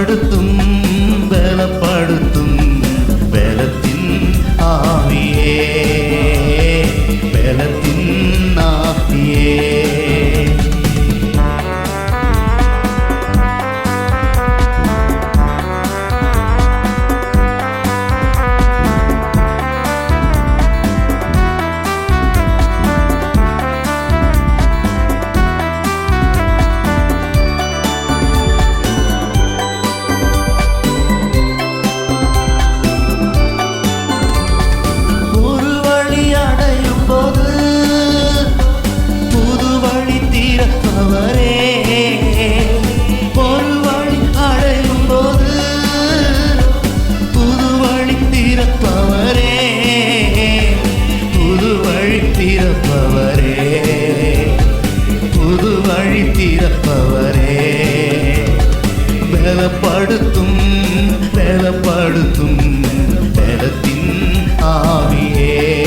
പാടുത്തും നിലപ്പെടുത്തും തരത്തിൻ ആവിയേ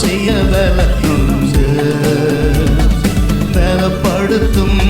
செய்ய வேலை பெறப்படுத்தும்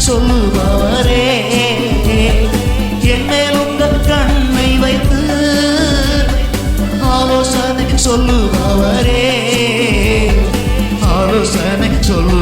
சொல்வாரே என் மேல் உங்கள் கண்ணை வைத்து ஆலோசனை சொல்லுபவரே ஆலோசனை சொல்லு